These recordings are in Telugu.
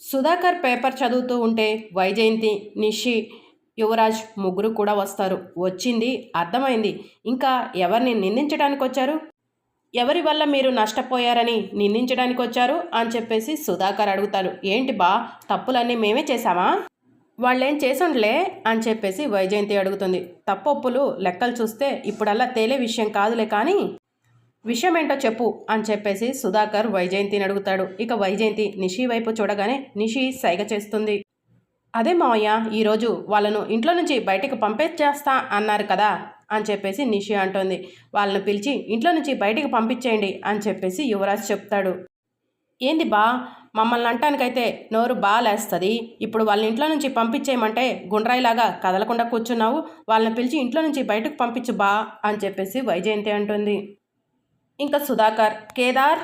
సుధాకర్ పేపర్ చదువుతూ ఉంటే వైజయంతి నిషి యువరాజ్ ముగ్గురు కూడా వస్తారు. వచ్చింది అర్థమైంది. ఇంకా ఎవరిని నిందించడానికి వచ్చారు? ఎవరి వల్ల మీరు నష్టపోయారని నిందించడానికి వచ్చారు అని చెప్పేసి సుధాకర్ అడుగుతారు. ఏంటి బా తప్పులన్నీ మేమే చేశామా? వాళ్ళేం చేసుండలే అని చెప్పేసి వైజయంతి అడుగుతుంది. తప్పొప్పులు లెక్కలు చూస్తే ఇప్పుడల్లా తేలే విషయం కాదులే కానీ విషయం ఏంటో చెప్పు అని చెప్పేసి సుధాకర్ వైజయంతిని అడుగుతాడు. ఇక వైజయంతి నిషి వైపు చూడగానే నిషి సైగ చేస్తుంది. అదే మావయ్య ఈరోజు వాళ్ళను ఇంట్లో నుంచి బయటికి పంపించేస్తా అన్నారు కదా అని చెప్పేసి నిషి అంటోంది. వాళ్ళను పిలిచి ఇంట్లో నుంచి బయటికి పంపించేయండి అని చెప్పేసి యువరాజ్ చెప్తాడు. ఏంది బా మమ్మల్ని అంటానికైతే నోరు బాగా లేస్తుంది ఇప్పుడు వాళ్ళ ఇంట్లో నుంచి పంపించేయమంటే గుండ్రాయిలాగా కదలకుండా కూర్చున్నావు. వాళ్ళని పిలిచి ఇంట్లో నుంచి బయటకు పంపించు బా అని చెప్పేసి వైజయంతి అంటుంది. ఇంకా సుధాకర్ కేదార్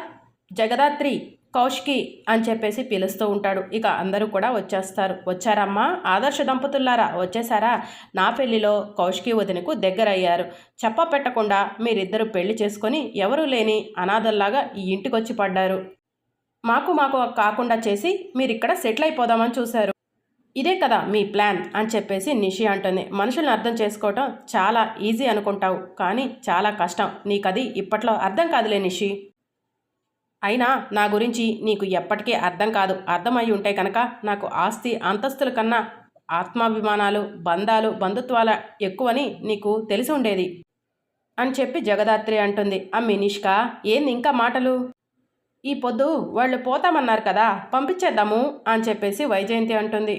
జగదాత్రి కౌష్కి అని చెప్పేసి పిలుస్తూ ఉంటాడు. ఇక అందరూ కూడా వచ్చేస్తారు. వచ్చారమ్మా? ఆదర్శ దంపతులారా వచ్చేసారా నా పెళ్ళిలో కౌష్కి వదినకు దగ్గరయ్యారు. చెప్ప పెట్టకుండా మీరిద్దరు పెళ్ళి చేసుకొని ఎవరూ లేని అనాథల్లాగా ఈ ఇంటికి వచ్చి పడ్డారు. మాకు మాకు కాకుండా చేసి మీరిక్కడ సెటిల్ అయిపోదామని చూశారు. ఇదే కదా మీ ప్లాన్ అని చెప్పేసి నిషి అంటుంది. మనుషుల్ని అర్థం చేసుకోవటం చాలా ఈజీ అనుకుంటావు కానీ చాలా కష్టం. నీకది ఇప్పట్లో అర్థం కాదులే నిషి. అయినా నా గురించి నీకు ఎప్పటికీ అర్థం కాదు. అర్థమై ఉంటే కనుక నాకు ఆస్తి అంతస్తుల కన్నా ఆత్మాభిమానాలు బంధాలు బంధుత్వాల ఎక్కువని నీకు తెలిసి ఉండేది అని చెప్పి జగదాత్రి అంటుంది. అమ్మి నిష్క ఏంది ఇంకా మాటలు? ఈ పొద్దు వాళ్ళు పోతామన్నారు కదా పంపించేద్దాము అని చెప్పేసి వైజయంతి అంటుంది.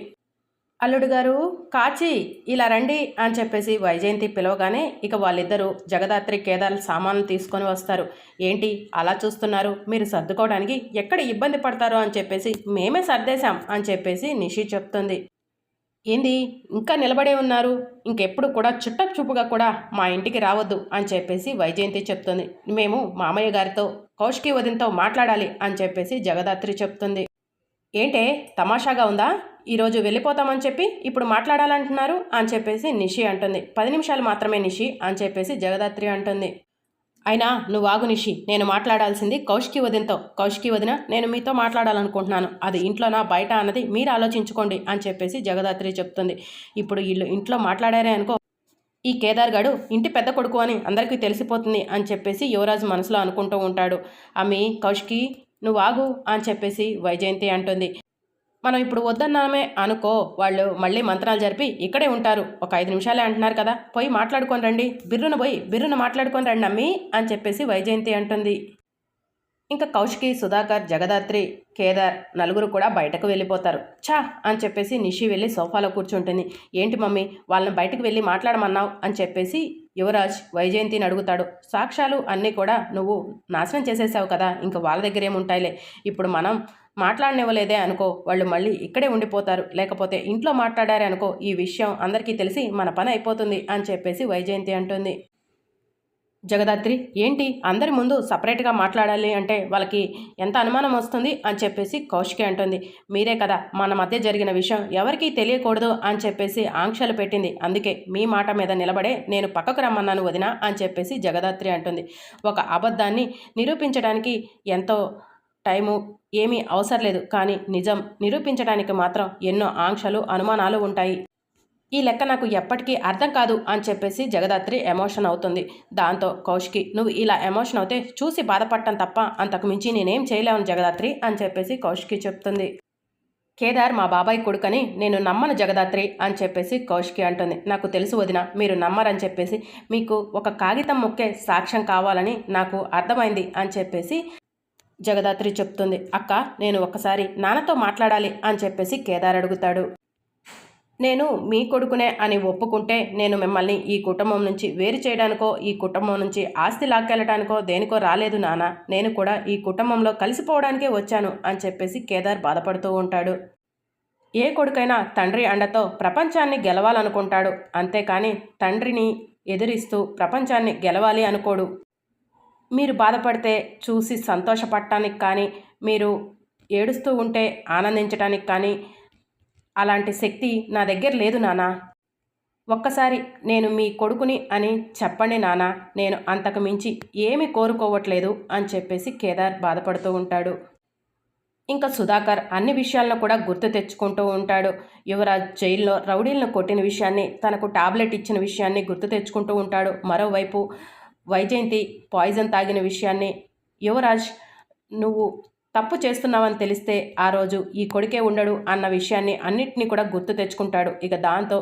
అల్లుడు గారు కాచి ఇలా రండి అని చెప్పేసి వైజయంతి పిలవగానే ఇక వాళ్ళిద్దరూ జగదాత్రి కేదార్ సామాన్లు తీసుకొని వస్తారు. ఏంటి అలా చూస్తున్నారు? మీరు సర్దుకోవడానికి ఎక్కడ ఇబ్బంది పడతారో? అని చెప్పేసి మేమే సర్దేశాం అని చెప్పేసి నిషి చెప్తుంది. ఏంది ఇంకా నిలబడే ఉన్నారు? ఇంకెప్పుడు కూడా చుట్ట చూపుగా కూడా మా ఇంటికి రావద్దు అని చెప్పేసి వైజయంతి చెప్తుంది. మేము మామయ్య గారితో కౌష్కి వదినతో మాట్లాడాలి అని చెప్పేసి జగదాత్రి చెప్తుంది. ఏంటే తమాషాగా ఉందా? ఈరోజు వెళ్ళిపోతామని చెప్పి ఇప్పుడు మాట్లాడాలంటున్నారు అని చెప్పేసి నిషి అంటుంది. పది నిమిషాలు మాత్రమే నిషి అని చెప్పేసి జగదాత్రి అంటుంది. అయినా నువ్వు ఆగు నిషి నేను మాట్లాడాల్సింది కౌష్కి వదినతో. కౌష్కి వదిన నేను మీతో మాట్లాడాలనుకుంటున్నాను. అది ఇంట్లోనా బయట అన్నది మీరు ఆలోచించుకోండి అని చెప్పేసి జగదాత్రి చెప్తుంది. ఇప్పుడు వీళ్ళు ఇంట్లో మాట్లాడారే అనుకో ఈ కేదార్ గడు ఇంటి పెద్ద కొడుకు అని అందరికీ తెలిసిపోతుంది అని చెప్పేసి యువరాజు మనసులో అనుకుంటూ ఉంటాడు. అమ్మి కౌష్కి నువ్వు ఆగు అని చెప్పేసి వైజయంతి అంటుంది. మనం ఇప్పుడు వద్దన్నామే అనుకో వాళ్ళు మళ్ళీ మంత్రాలు జరిపి ఇక్కడే ఉంటారు. ఒక ఐదు నిమిషాలే అంటున్నారు కదా. పోయి మాట్లాడుకొని రండి. బిర్రున పోయి బిర్రున మాట్లాడుకొని రండి అమ్మి అని చెప్పేసి వైజయంతి అంటుంది. ఇంకా కౌశికి సుధాకర్ జగదాత్రి కేదార్ నలుగురు కూడా బయటకు వెళ్ళిపోతారు. ఛా! అని చెప్పేసి నిషి వెళ్ళి సోఫాలో కూర్చుంటుంది. ఏంటి మమ్మీ వాళ్ళని బయటకు వెళ్ళి మాట్లాడమన్నావు? అని చెప్పేసి యువరాజ్ వైజయంతిని అడుగుతాడు. సాక్ష్యాలు అన్నీ కూడా నువ్వు నాశనం చేసేసావు కదా ఇంక వాళ్ళ దగ్గర ఏముంటాయిలే. ఇప్పుడు మనం మాట్లాడనివ్వలేదే అనుకో వాళ్ళు మళ్ళీ ఇక్కడే ఉండిపోతారు. లేకపోతే ఇంట్లో మాట్లాడారే అనుకో ఈ విషయం అందరికీ తెలిసి మన పని అయిపోతుంది అని చెప్పేసి వైజయంతి అంటుంది. జగదాత్రి ఏంటి? అందరి ముందు సపరేట్గా మాట్లాడాలి అంటే వాళ్ళకి ఎంత అనుమానం వస్తుంది? అని చెప్పేసి కౌశికి అంటుంది. మీరే కదా మన మధ్య జరిగిన విషయం ఎవరికీ తెలియకూడదు అని చెప్పేసి ఆంక్షలు పెట్టింది. అందుకే మీ మాట మీద నిలబడే నేను పక్కకు రమ్మన్నాను వదిన అని చెప్పేసి జగదాత్రి అంటుంది. ఒక అబద్ధాన్ని నిరూపించడానికి ఎంతో టైము ఏమీ అవసరం లేదు. కానీ నిజం నిరూపించడానికి మాత్రం ఎన్నో ఆంక్షలు అనుమానాలు ఉంటాయి. ఈ లెక్క నాకు ఎప్పటికీ అర్థం కాదు అని చెప్పేసి జగదాత్రి ఎమోషన్ అవుతుంది. దాంతో కౌశికి నువ్వు ఇలా ఎమోషన్ అవుతే చూసి బాధపడటం తప్ప అంతకు మించి నేనేం చేయలేను జగదాత్రి అని చెప్పేసి కౌశికి చెప్తుంది. కేదార్ మా బాబాయ్ కొడుకని నేను నమ్మను జగదాత్రి అని చెప్పేసి కౌశికి అంటుంది. నాకు తెలుసు వదిన మీరు నమ్మరని చెప్పేసి మీకు ఒక కాగితం ముక్కే సాక్ష్యం కావాలని నాకు అర్థమైంది అని చెప్పేసి జగదాత్రి చెప్తుంది. అక్క నేను ఒకసారి నాన్నతో మాట్లాడాలి అని చెప్పేసి కేదార్ అడుగుతాడు. నేను మీ కొడుకునే అని ఒప్పుకుంటే నేను మిమ్మల్ని ఈ కుటుంబం నుంచి వేరు చేయడానికో ఈ కుటుంబం నుంచి ఆస్తి లాక్కెళ్ళటానికో దేనికో రాలేదు నాన్న నేను కూడా ఈ కుటుంబంలో కలిసిపోవడానికే వచ్చాను అని చెప్పేసి కేదార్ బాధపడుతూ ఉంటాడు. ఏ కొడుకైనా తండ్రి అండతో ప్రపంచాన్ని గెలవాలనుకుంటాడు. అంతేకాని తండ్రిని ఎదిరిస్తూ ప్రపంచాన్ని గెలవాలి అనుకోడు. మీరు బాధపడితే చూసి సంతోషపడటానికి కానీ మీరు ఏడుస్తూ ఉంటే ఆనందించటానికి కానీ అలాంటి శక్తి నా దగ్గర లేదు నానా. ఒక్కసారి నేను మీ కొడుకుని అని చెప్పండి నానా. నేను అంతకు మించి ఏమి కోరుకోవట్లేదు అని చెప్పేసి కేదార్ బాధపడుతూ ఉంటాడు. ఇంకా సుధాకర్ అన్ని విషయాలను కూడా గుర్తు తెచ్చుకుంటూ ఉంటాడు. యువరాజ్ జైల్లో రౌడీలను కొట్టిన విషయాన్ని తనకు టాబ్లెట్ ఇచ్చిన విషయాన్ని గుర్తు తెచ్చుకుంటూ ఉంటాడు. మరోవైపు వైజయంతి పాయిజన్ తాగిన విషయాన్ని యువరాజ్ నువ్వు తప్పు చేస్తున్నావని తెలిస్తే ఆ రోజు ఈ కొడుకే ఉండడు అన్న విషయాన్ని అన్నిటినీ కూడా గుర్తు తెచ్చుకుంటాడు. ఇక దాంతో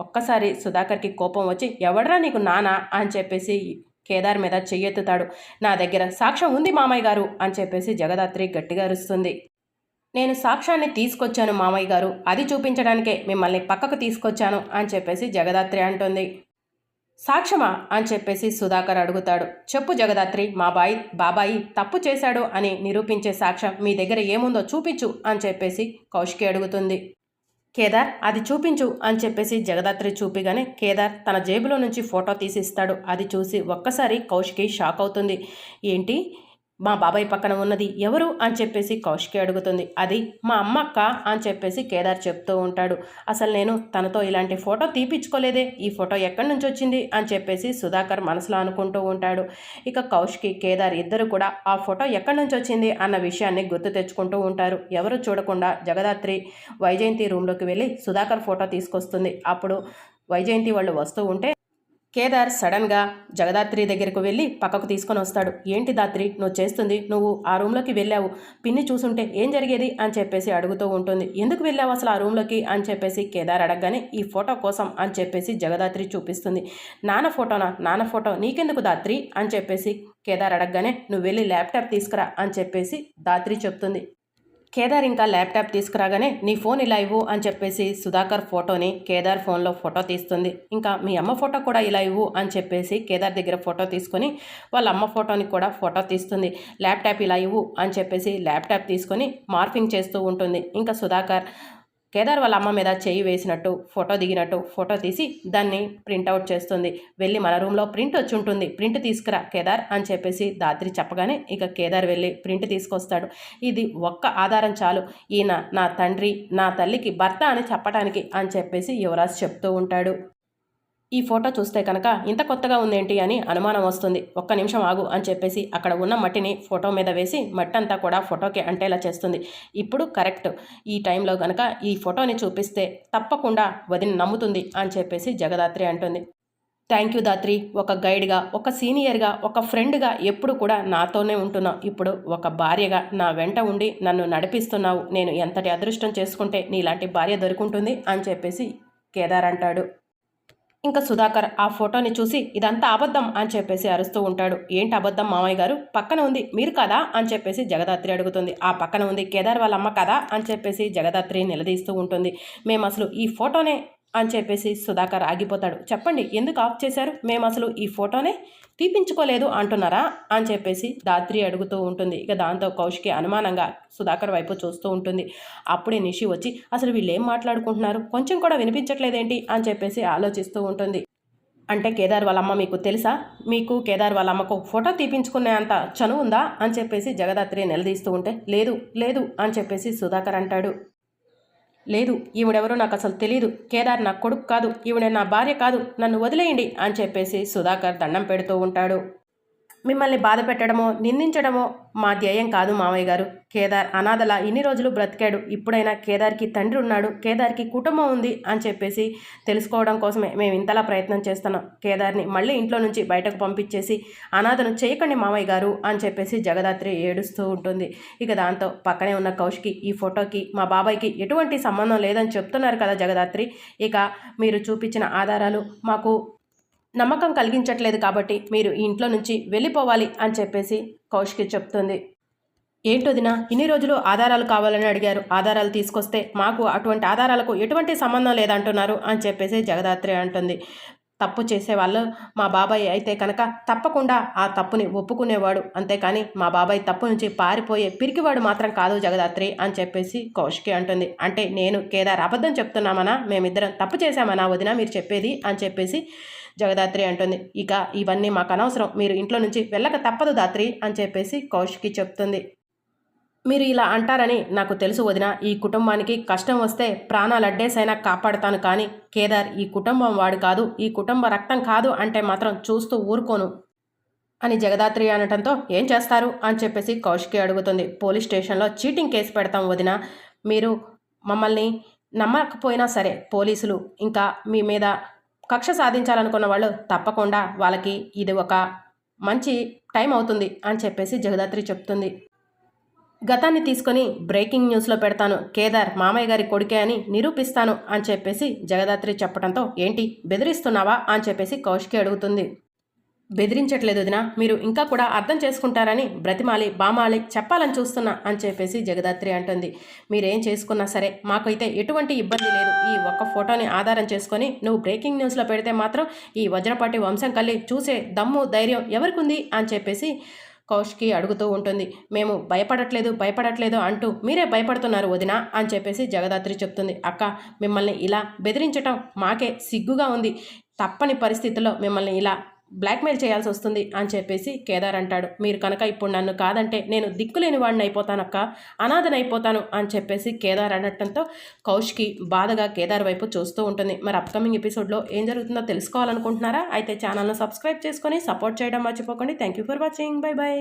ఒక్కసారి సుధాకర్కి కోపం వచ్చి ఎవడరా నీకు నానా? అని చెప్పేసి కేదార్ మీద చెయ్యెత్తుతాడు. నా దగ్గర సాక్ష్యం ఉంది మామయ్య గారు అని చెప్పేసి జగదాత్రి గట్టిగా అరుస్తుంది. నేను సాక్ష్యాన్ని తీసుకొచ్చాను మామయ్య గారు. అది చూపించడానికే మిమ్మల్ని పక్కకు తీసుకొచ్చాను అని చెప్పేసి జగదాత్రి అంటుంది. సాక్ష్యమా? అని చెప్పేసి సుధాకర్ అడుగుతాడు. చెప్పు జగదాత్రి మా బాయి బాబాయి తప్పు చేశాడు అని నిరూపించే సాక్ష్యం మీ దగ్గర ఏముందో చూపించు అని చెప్పేసి కౌశికి అడుగుతుంది. కేదార్ అది చూపించు అని చెప్పేసి జగదాత్రి చూపిగానే కేదార్ తన జేబులో నుంచి ఫోటో తీసిస్తాడు. అది చూసి ఒక్కసారి కౌశికి షాక్ అవుతుంది. ఏంటి? మా బాబాయ్ పక్కన ఉన్నది ఎవరు అని చెప్పేసి కౌశికి అడుగుతుంది. అది మా అమ్మక్క అని చెప్పేసి కేదార్ చెప్తూ ఉంటాడు. అసలు నేను తనతో ఇలాంటి ఫోటో తీపిచ్చుకోలేదే. ఈ ఫోటో ఎక్కడి నుంచి వచ్చింది అని చెప్పేసి సుధాకర్ మనసులో అనుకుంటూ ఉంటాడు. ఇక కౌశికి కేదార్ ఇద్దరు కూడా ఆ ఫోటో ఎక్కడి నుంచి వచ్చింది అన్న విషయాన్ని గుర్తు తెచ్చుకుంటూ ఉంటారు. ఎవరు చూడకుండా జగదాత్రి వైజయంతి రూమ్లోకి వెళ్ళి సుధాకర్ ఫోటో తీసుకొస్తుంది. అప్పుడు వైజయంతి వాళ్ళు వస్తూ ఉంటే కేదార్ సడన్గా జగదాత్రి దగ్గరకు వెళ్ళి పక్కకు తీసుకొని వస్తాడు. ఏంటి దాత్రి నువ్వు చేస్తుంది? నువ్వు ఆ రూమ్లోకి వెళ్ళావు. పిన్ని చూసుంటే ఏం జరిగేది? అని చెప్పేసి అడుగుతూ ఉంటుంది. ఎందుకు వెళ్ళావు అసలు ఆ రూమ్లోకి? అని చెప్పేసి కేదార్ అడగగానే ఈ ఫోటో కోసం అని చెప్పేసి జగదాత్రి చూపిస్తుంది. నాన్న ఫోటోనా? నాన్న ఫోటో నీకెందుకు దాత్రి? అని చెప్పేసి కేదార్ అడగగానే నువ్వు వెళ్ళి ల్యాప్టాప్ తీసుకురా అని చెప్పేసి దాత్రి చెప్తుంది. కేదార్ ఇంకా ల్యాప్టాప్ తీసుకురాగానే నీ ఫోన్ ఇలా ఇవ్వు అని చెప్పేసి సుధాకర్ ఫోటోని కేదార్ ఫోన్లో ఫోటో తీస్తుంది. ఇంకా మీ అమ్మ ఫోటో కూడా ఇలా ఇవ్వు అని చెప్పేసి కేదార్ దగ్గర ఫోటో తీసుకొని వాళ్ళ అమ్మ ఫోటోని కూడా ఫోటో తీస్తుంది. ల్యాప్టాప్ ఇలా ఇవ్వు అని చెప్పేసి ల్యాప్టాప్ తీసుకొని మార్ఫింగ్ చేస్తూ ఉంటుంది. ఇంకా సుధాకర్ కేదార్ వాళ్ళ అమ్మ మీద చేయి వేసినట్టు ఫోటో దిగినట్టు ఫోటో తీసి దాన్ని ప్రింట్అవుట్ చేస్తుంది. వెళ్ళి మన రూమ్లో ప్రింట్ వచ్చి ఉంటుంది. ప్రింట్ తీసుకురా కేదార్ అని చెప్పేసి దాత్రి చెప్పగానే ఇక కేదార్ వెళ్ళి ప్రింట్ తీసుకొస్తాడు. ఇది ఒక్క ఆధారం చాలు. ఈయన నా తండ్రి నా తల్లికి భర్త అని చెప్పడానికి అని చెప్పేసి యువరాజ్ చెప్తూ ఉంటాడు. ఈ ఫోటో చూస్తే కనుక ఇంత కొత్తగా ఉందేంటి అని అనుమానం వస్తుంది. ఒక్క నిమిషం ఆగు అని చెప్పేసి అక్కడ ఉన్న మట్టిని ఫోటో మీద వేసి మట్టి అంతా కూడా ఫోటోకి అంటేలా చేస్తుంది. ఇప్పుడు కరెక్ట్. ఈ టైంలో కనుక ఈ ఫోటోని చూపిస్తే తప్పకుండా వదిన నమ్ముతుంది అని చెప్పేసి జగదాత్రి అంటుంది. Thank you Dhatri. ఒక గైడ్గా ఒక సీనియర్గా ఒక ఫ్రెండ్గా ఎప్పుడు కూడా నాతోనే ఉంటున్నావు. ఇప్పుడు ఒక భార్యగా నా వెంట ఉండి నన్ను నడిపిస్తున్నావు. నేను ఎంతటి అదృష్టం చేసుకుంటే నీలాంటి భార్య దొరుకుంటుంది అని చెప్పేసి కేదార్ అంటాడు. ఇంకా సుధాకర్ ఆ ఫోటోని చూసి ఇదంతా అబద్ధం అని చెప్పేసి అరుస్తూ ఉంటాడు. ఏంటి అబద్ధం మామయ్య గారు? పక్కన ఉంది మీరు కదా? అని చెప్పేసి జగదాత్రి అడుగుతుంది. ఆ పక్కన ఉంది కేదార్ వాళ్ళ అమ్మ కదా? అని చెప్పేసి జగదాత్రి నిలదీస్తూ ఉంటుంది. మేము అసలు ఈ ఫోటోనే అని చెప్పేసి సుధాకర్ ఆగిపోతాడు. చెప్పండి ఎందుకు ఆఫ్ చేశారు? మేము అసలు ఈ ఫోటోనే తీపించుకోలేదు అంటున్నారా? అని చెప్పేసి దాత్రి అడుగుతూ ఉంటుంది. ఇక దాంతో కౌశికి అనుమానంగా సుధాకర్ వైపు చూస్తూ ఉంటుంది. అప్పుడే నిషి వచ్చి అసలు వీళ్ళు ఏం మాట్లాడుకుంటున్నారు? కొంచెం కూడా వినిపించట్లేదేంటి? అని చెప్పేసి ఆలోచిస్తూ ఉంటుంది. అంటే కేదార్ వాళ్ళ అమ్మ మీకు తెలుసా? మీకు కేదార్ వాళ్ళ అమ్మకు ఫోటో తీపించుకునే అంత చనువు ఉందా? అని చెప్పేసి జగదాత్రి నిలదీస్తూ ఉంటే లేదు లేదు అని చెప్పేసి సుధాకర్ అంటాడు. లేదు ఈవిడెవరో నాకు అసలు తెలియదు కేదార్ నా కొడుకు కాదు ఈవిడ నా భార్య కాదు నన్ను వదిలేయండి అని చెప్పేసి సుధాకర్ దండం పెడుతూ ఉంటాడు. మిమ్మల్ని బాధ పెట్టడమో నిందించడమో మా ధ్యేయం కాదు మావయ్య గారు. కేదార్ అనాథల ఇన్ని రోజులు బ్రతికాడు. ఇప్పుడైనా కేదార్కి తండ్రి ఉన్నాడు. కేదార్కి కుటుంబం ఉంది అని చెప్పేసి తెలుసుకోవడం కోసమే మేము ఇంతలా ప్రయత్నం చేస్తున్నాం. కేదార్ని మళ్ళీ ఇంట్లో నుంచి బయటకు పంపించేసి అనాథను చేయకండి మావయ్య గారు అని చెప్పేసి జగదాత్రి ఏడుస్తూ ఉంటుంది. ఇక దాంతో పక్కనే ఉన్న కౌశికి ఈ ఫోటోకి మా బాబాయ్కి ఎటువంటి సంబంధం లేదని చెప్తున్నారు కదా జగదాత్రి. ఇక మీరు చూపించిన ఆధారాలు మాకు నమ్మకం కలిగించట్లేదు కాబట్టి మీరు ఈ ఇంట్లో నుంచి వెళ్ళిపోవాలి అని చెప్పేసి కౌశికి చెప్తుంది. ఏంటోదినా ఇన్ని రోజులు ఆధారాలు కావాలని అడిగారు. ఆధారాలు తీసుకొస్తే మాకు అటువంటి ఆధారాలకు ఎటువంటి సంబంధం లేదంటున్నారు అని చెప్పేసి జగదాత్రి అంటుంది. తప్పు చేసేవాళ్ళు మా బాబాయ్ అయితే కనుక తప్పకుండా ఆ తప్పుని ఒప్పుకునేవాడు. అంతేకాని మా బాబాయ్ తప్పు నుంచి పారిపోయే పిరికివాడు మాత్రం కాదు జగదాత్రి అని చెప్పేసి కౌశికి అంటుంది. అంటే నేను కేదార్ అబద్ధం చెప్తున్నామనా? మేమిద్దరం తప్పు చేశామనా వదిన మీరు చెప్పేది? అని చెప్పేసి జగదాత్రి అంటుంది. ఇక ఇవన్నీ మాకు అనవసరం. మీరు ఇంట్లో నుంచి వెళ్ళక తప్పదు దాత్రి అని చెప్పేసి కౌశికి చెప్తుంది. మీరు ఇలా అంటారని నాకు తెలుసు వదిన. ఈ కుటుంబానికి కష్టం వస్తే ప్రాణాలడ్డేసైనా కాపాడతాను కాపాడుతాను కానీ కేదార్ ఈ కుటుంబం వాడు కాదు ఈ కుటుంబ రక్తం కాదు అంటే మాత్రం చూస్తూ ఊరుకోను అని జగదాత్రి అనటంతో ఏం చేస్తారు అని చెప్పేసి కౌశికి అడుగుతుంది. పోలీస్ స్టేషన్లో చీటింగ్ కేసు పెడతాం వదిన. మీరు మమ్మల్ని నమ్మకపోయినా సరే పోలీసులు ఇంకా మీ మీద కక్ష సాధించాలనుకున్న వాళ్ళు తప్పకుండా వాళ్ళకి ఇది ఒక మంచి టైం అవుతుంది అని చెప్పేసి జగదాత్రి చెప్తుంది. గతాన్ని తీసుకొని బ్రేకింగ్ న్యూస్లో పెడతాను. కేదార్ మామయ్య గారి కొడుకే అని నిరూపిస్తాను అని చెప్పేసి జగదాత్రి చెప్పడంతో ఏంటి బెదిరిస్తున్నావా? అని చెప్పేసి కౌశికి అడుగుతుంది. బెదిరించట్లేదు వదిన మీరు ఇంకా కూడా అర్థం చేసుకుంటారని బ్రతిమాలి బామాలి చెప్పాలని చూస్తున్నా అని చెప్పేసి జగదాత్రి అంటుంది. మీరేం చేసుకున్నా సరే మాకైతే ఎటువంటి ఇబ్బంది లేదు. ఈ ఒక్క ఫోటోని ఆధారం చేసుకొని నువ్వు బ్రేకింగ్ న్యూస్లో పెడితే మాత్రం ఈ వజ్రపాటి వంశం కల్లి చూసే దమ్ము ధైర్యం ఎవరికి ఉంది అని చెప్పేసి కౌష్కి అడుగుతూ ఉంటుంది. మేము భయపడట్లేదు భయపడట్లేదు అంటూ మీరే భయపడుతున్నారు వదిన అని చెప్పేసి జగదాత్రి చెప్తుంది. అక్క మిమ్మల్ని ఇలా బెదిరించటం మాకే సిగ్గుగా ఉంది. తప్పని పరిస్థితుల్లో మిమ్మల్ని ఇలా బ్లాక్మెయిల్ చేయాల్సి వస్తుంది అని చెప్పేసి కేదార్ అంటాడు. మీరు కనుక ఇప్పుడు నన్ను కాదంటే నేను దిక్కులేని వాడిని అయిపోతానక్క అనాథనైపోతాను అని చెప్పేసి కేదార్ అనటంతో కౌష్కి బాధగా కేదార్ వైపు చూస్తూ ఉంటుంది. మరి అప్కమింగ్ ఎపిసోడ్లో ఏం జరుగుతుందో తెలుసుకోవాలనుకుంటున్నారా? అయితే ఛానల్ను సబ్స్క్రైబ్ చేసుకొని సపోర్ట్ చేయడం మర్చిపోకండి. Thank you for watching bye bye